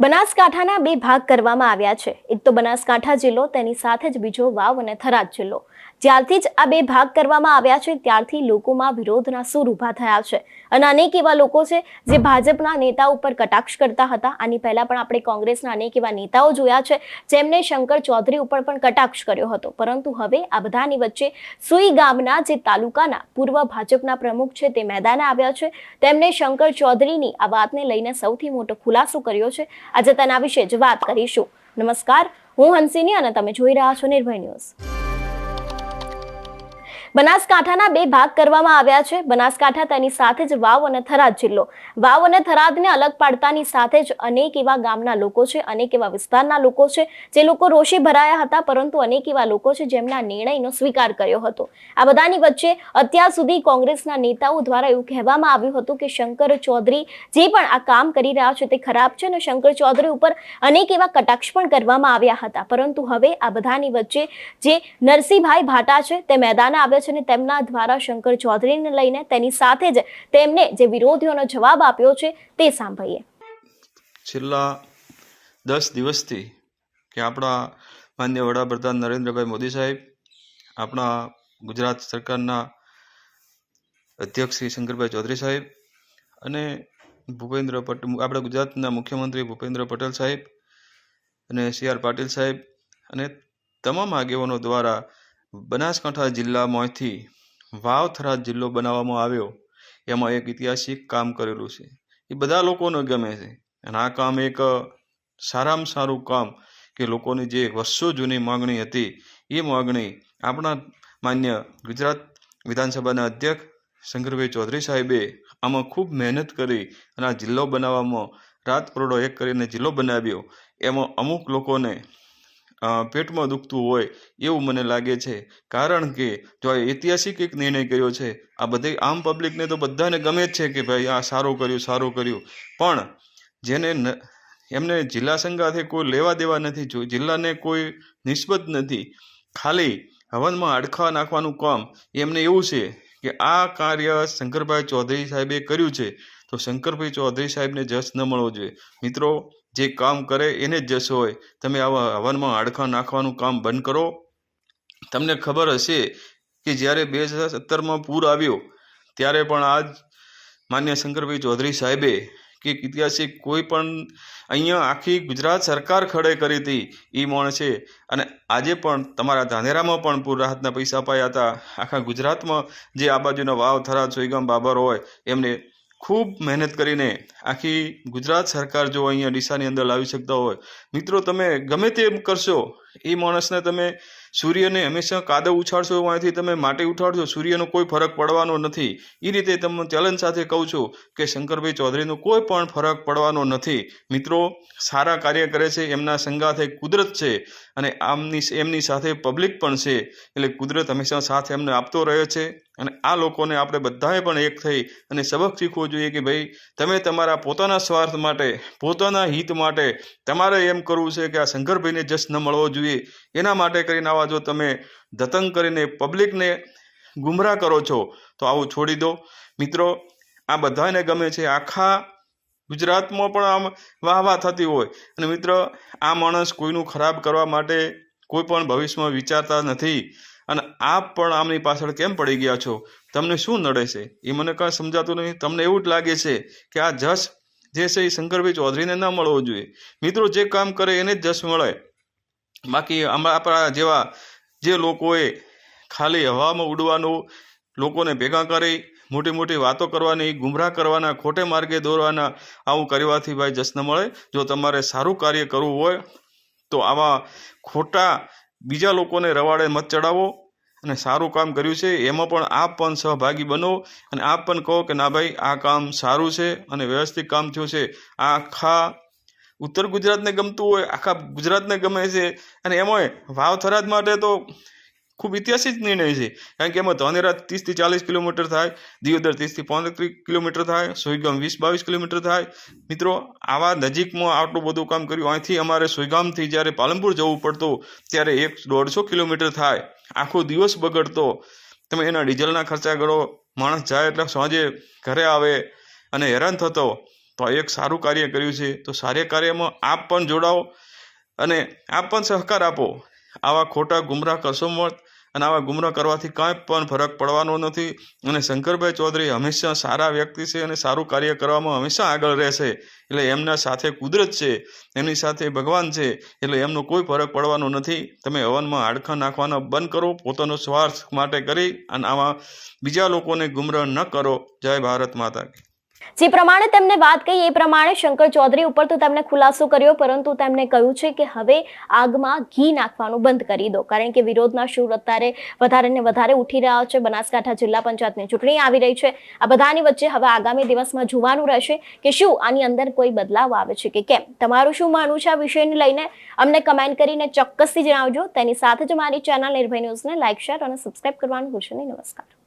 બનાસકાંઠાના બે ભાગ કરવામાં આવ્યા છે. એક તો બનાસકાંઠા જિલ્લો, તેની સાથે જ બીજો વાવ અને થરાદ જિલ્લો. જ્યારથી જ આ બે ભાગ કરવામાં આવ્યા છે, ત્યારથી લોકોમાં વિરોધના સૂર ઊભા થયા છે. અને અનેક એવા લોકો છે, જે ભાજપના નેતા ઉપર કટાક્ષ કરતા હતા. આની પહેલા પણ આપણે કોંગ્રેસના અનેક એવા નેતાઓ જોયા છે જેમને શંકર ચૌધરી ઉપર પણ કટાક્ષ કર્યો હતો. પરંતુ હવે આ બધાની વચ્ચે સુઈ ગામના જે તાલુકાના પૂર્વ ભાજપના પ્રમુખ છે, તે મેદાને આવ્યા છે. તેમણે શંકર ચૌધરીની આ વાતને લઈને સૌથી મોટો ખુલાસો કર્યો છે. આજે તેના વિશે જ વાત કરીશું. નમસ્કાર, હું હંસિની અને તમે જોઈ રહ્યા છો નિર્ભય ન્યૂઝ. બનાસકાંઠાના બે ભાગ કરવામાં આવ્યા છે. બનાસકાંઠા તેની સાથે જ વાવ અને થરાદ જિલ્લો. વાવ અને થરાદને અલગ પાડતાની સાથે જ અનેક એવા ગામના લોકો છે, અનેક એવા વિસ્તારના લોકો છે, જે લોકો રોષે ભરાયા હતા, પરંતુ અનેક એવા લોકો છે જેમના નિર્ણયનો સ્વીકાર કર્યો હતો. આ બધાની વચ્ચે અત્યાર સુધી કોંગ્રેસના નેતાઓ દ્વારા એવું કહેવામાં આવ્યું હતું કે શંકર ચૌધરી જે પણ આ કામ કરી રહ્યા છે તે ખરાબ છે અને શંકર ચૌધરી ઉપર અનેક એવા કટાક્ષ પણ કરવામાં આવ્યા હતા. પરંતુ હવે આ બધાની વચ્ચે જે નરસિંહભાઈ ભાટા છે તે મેદાન આવ્યા છે. અને તેમના દ્વારા શંકર ચૌધરીને લઈને તેની સાથે જ તેમને જે વિરોધીઓનો જવાબ આપ્યો છે તે સાંભળીએ. છેલ્લા દસ દિવસથી કે આપણા માન્ય વડાપ્રધાન નરેન્દ્રભાઈ મોદી સાહેબ, આપણા ગુજરાત સરકારના અધ્યક્ષ શ્રી શંકરભાઈ ચૌધરી સાહેબ અને ભૂપેન્દ્ર પટેલ આપણા ગુજરાતના મુખ્યમંત્રી ભૂપેન્દ્ર પટેલ સાહેબ અને સી આર પાટીલ સાહેબ અને તમામ આગેવાનો દ્વારા બનાસકાંઠા જિલ્લામાંથી વાવ થરાદ જિલ્લો બનાવવામાં આવ્યો. એમાં એક ઐતિહાસિક કામ કરેલું છે. એ બધા લોકોને ગમે છે. અને આ કામ એક સારામાં સારું કામ કે લોકોની જે વર્ષો જૂની માગણી હતી, એ માગણી આપણા માન્ય ગુજરાત વિધાનસભાના અધ્યક્ષ શંકરભાઈ ચૌધરી સાહેબે આમાં ખૂબ મહેનત કરી અને આ જિલ્લો બનાવવામાં રાત પરોડો એક કરીને જિલ્લો બનાવ્યો. એમાં અમુક લોકોને પેટમાં દુખતું હોય એવું મને લાગે છે. કારણ કે જો આ ઐતિહાસિક એક નિર્ણય કર્યો છે, આ બધે આમ પબ્લિકને તો બધાને ગમે જ છે કે ભાઈ આ સારું કર્યું સારું કર્યું. પણ જેને એમને જિલ્લા સંઘાથે કોઈ લેવા દેવા નથી જો, જિલ્લાને કોઈ નિસ્બત નથી. ખાલી હવનમાં અડખા નાખવાનું કામ એમને એવું છે કે આ કાર્ય શંકરભાઈ ચૌધરી સાહેબે કર્યું છે. તો શંકરભાઈ ચૌધરી સાહેબને જશ ન મળવો જોઈએ. મિત્રો જે કામ કરે એને જ જશ હોય. તમે આવા હવનમાં હાડકાં નાખવાનું કામ બંધ કરો. તમને ખબર હશે કે જ્યારે બે હજાર સત્તરમાં પૂર આવ્યો, ત્યારે પણ આજ માન્ય શંકરભાઈ ચૌધરી સાહેબે કે ઐતિહાસિક કોઈ પણ અહીંયા આખી ગુજરાત સરકાર ખડે કરી હતી એ માણસે. અને આજે પણ તમારા ધાનેરામાં પણ પૂર રાહતના પૈસા અપાયા હતા. આખા ગુજરાતમાં જે આ બાજુના વાવ થરા સોઈગામ બાબર હોય, એમને ખૂબ મહેનત કરીને આખી ગુજરાત સરકાર જો અહીંયા ડીસાની અંદર લાવી શકતા હોય. મિત્રો, તમે ગમે તેમ કરશો, એ માણસને તમે સૂર્યને હંમેશા કાદવ ઉછાળશો, એમાંથી તમે માટી ઉઠાડશો, સૂર્યનો કોઈ ફરક પડવાનો નથી. એ રીતે તમને ચેલેન્જ સાથે કહું છું કે શંકરભાઈ ચૌધરીનો કોઈ પણ ફરક પડવાનો નથી. મિત્રો, સારા કાર્ય કરે છે, એમના સંગાથે કુદરત છે અને આમની, એમની સાથે પબ્લિક પણ છે. એટલે કુદરત હંમેશા સાથ એમને આપતો રહે છે. અને આ લોકોને આપણે બધાએ પણ એક થઈ અને સબક શીખવો જોઈએ કે ભાઈ, તમે તમારા પોતાના સ્વાર્થ માટે, પોતાના હિત માટે, તમારે એમ કરવું છે કે આ શંકરભાઈને જસ ન મળવો જોઈએ. એના માટે કરીને આવા જો તમે દતંગ કરીને પબ્લિકને ગુમરાહ કરો છો, તો આવું છોડી દો. મિત્રો, આ બધાને ગમે છે. આખા ગુજરાતમાં પણ આમ વાહ વાહ થતી હોય. અને મિત્ર, આ માણસ કોઈનું ખરાબ કરવા માટે કોઈ પણ ભવિષ્યમાં વિચારતા નથી. અને આપ પણ આમની પાછળ કેમ પડી ગયા છો? તમને શું નડે છે? એ મને કાંઈ સમજાતું નહીં. તમને એવું જ લાગે છે કે આ જશ જે છે એ શંકરભાઈ ચૌધરીને ન મળવો જોઈએ. મિત્રો, જે કામ કરે એને જ જશ મળે. બાકી આપણા જેવા જે લોકોએ ખાલી હવામાં ઉડવાનું, લોકોને ભેગા કરી, મોટી મોટી વાતો કરવાની, ગુમરાહ કરવાના, ખોટે માર્ગે દોરવાના, આવું કરવાથી ભાઈ જશ ન મળે. જો તમારે સારું કાર્ય કરવું હોય, તો આવા ખોટા બીજા લોકોને રવાડે મત ચડાવો અને સારું કામ કર્યું છે, એમાં પણ આપ પણ સહભાગી બનો અને આપ પણ કહો કે ના ભાઈ, આ કામ સારું છે અને વ્યવસ્થિત કામ થયું છે. આખા ઉત્તર ગુજરાતને ગમતું હોય, આખા ગુજરાતને ગમે છે અને એમાંય વાવ થરાદ માટે તો ખૂબ ઐતિહાસિક નિર્ણય છે. કારણ કે એમાં ધાનેરા ત્રીસથી ચાલીસ કિલોમીટર થાય, દિયોદર ત્રીસથી પાંત્રીસ કિલોમીટર થાય સોયગામ વીસ બાવીસ કિલોમીટર થાય. મિત્રો, આવા નજીકમાં આટલું બધું કામ કર્યું, અહીંથી અમારે સોયગામથી જ્યારે પાલનપુર જવું પડતું, ત્યારે એક દોઢસો કિલોમીટર થાય. આખો દિવસ બગડતો. તમે એના ડીઝલના ખર્ચા ગણો માણસ જાય એટલે સાંજે ઘરે આવે અને હેરાન થતો. તો એક સારું કાર્ય કર્યું છે. તો સારા કાર્યમાં આપ પણ જોડાઓ અને આપ પણ સહકાર આપો. આવા ખોટા ગુમરાહ કરશો મત અને આવા ગુમરાહ કરવાથી કાંઈ પણ ફરક પડવાનો નથી. અને શંકરભાઈ ચૌધરી હંમેશા સારા વ્યક્તિ છે અને સારું કાર્ય કરવામાં હંમેશા આગળ રહેશે. એટલે એમના સાથે કુદરત છે, એમની સાથે ભગવાન છે, એટલે એમનો કોઈ ફરક પડવાનો નથી. તમે હવનમાં હાડકાં નાખવાના બંધ કરો, પોતાનો સ્વાર્થ માટે કરી અને આમાં બીજા લોકોને ગુમરાહ ન કરો. જય ભારત માતા જે પ્રમાણે તેમને વાત કહી, એ પ્રમાણે શંકર ચૌધરી ઉપર તો તેમણે ખુલાસો કર્યો, પરંતુ તેમણે કહ્યું છે કે હવે આગમાં ઘી નાખવાનું બંધ કરી દો. કારણ કે વિરોધના સૂર અત્યારે વધારે ને વધારે ઉઠી રહ્યા છે. બનાસકાંઠા જિલ્લા પંચાયતની ચૂંટણી આવી રહી છે. આ બધાની વચ્ચે હવે આગામી દિવસમાં જોવાનું રહેશે કે શું આની અંદર કોઈ બદલાવ આવે છે કે કેમ. તમારું શું માનવું છે આ વિષયને લઈને? અમને કમેન્ટ કરીને ચોક્કસથી જણાવજો. તેની સાથે જ મારી ચેનલ નિર્ભય ન્યૂઝને લાઇક શેર અને સબસ્ક્રાઇબ કરવાનું ભૂલશો નહીં. નમસ્કાર.